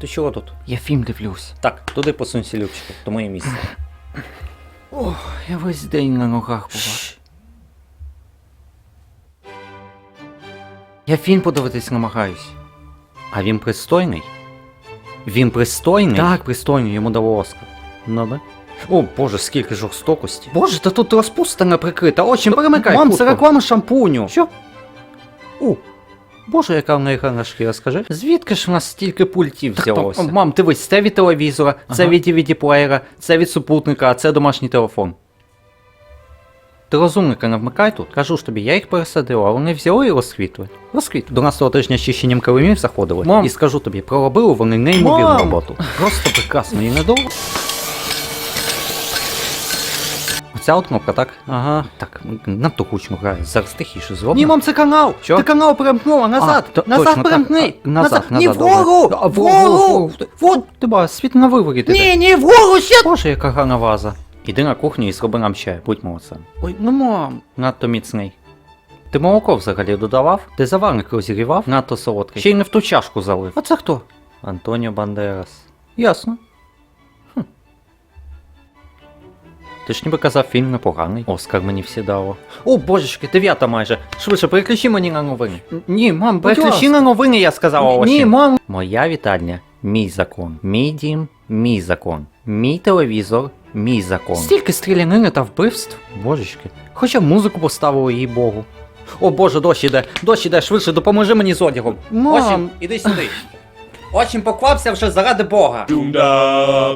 Ти чого тут? Я фільм дивлюсь. Так, туди посунься, Любчику, то моє місце. Ох, я весь день на ногах була. Шш. Я фільм подивитись намагаюсь. А він пристойний? Він пристойний? Так, пристойно, йому дало Оскар. Ну да. О, боже, скільки жорстокості. Боже, та тут розпуста не прикрита, очі перемикай. Мам, це реклама шампуню. Що? У. Боже, яка в неї гарна шкіра, скажи. Звідки ж в нас стільки пультів взялося? мам, Мам, дивись, це від телевізора, це Ага. від DVD-плеєра, це від супутника, а це домашній телефон. Ти розумника не вмикай тут. Кажу ж тобі, я їх пересадила, а вони взяли і розквітли. Розквітли. До нас того тижня чищенням килимів заходили. Мам. І скажу тобі, проробили вони неймовірну роботу. Просто прекрасно і недовго. Оця от кнопка, так? Ага. Так, надто гучно грає. Зараз тихіше зробимо. Ні, мам, це канал! Що? Ти канал перемкнула, назад! А, назад точно, перемкни! А, назад, Ні, назад, вгору! добре. А, Вгору! Вот! Ти ба, світ на виворіт іде. Ні, ні, вгору ще! Боже, яка гарна ваза. Іди на кухню і зроби нам чай, будь молодцем. Ой, ну мам. Надто міцний. Ти молоко взагалі додавав? Ти заварник розігрівав? Надто солодкий. Ще й не в ту чашку залив. А це хто? Антоніо Бандерас. Ясно. Ти ж ніби казав, фільм непоганий. Оскар мені всі дало. О, божечки, дев'ята майже. Швидше, переключи мені на новини. Ні, мам, будь Переключи ласка. на новини, я сказала Ні, мам. Моя вітальня, мій закон. Мій дім, мій закон. Мій телевізор, мій закон. Стільки стрілянини та вбивств. Божечки. Хоча б музику поставили, їй богу. О боже, дощ іде, дощ іде, швидше, допоможи мені з одягом. Мам. Очім, іди сюди. Очім поквапся вже заради Бога.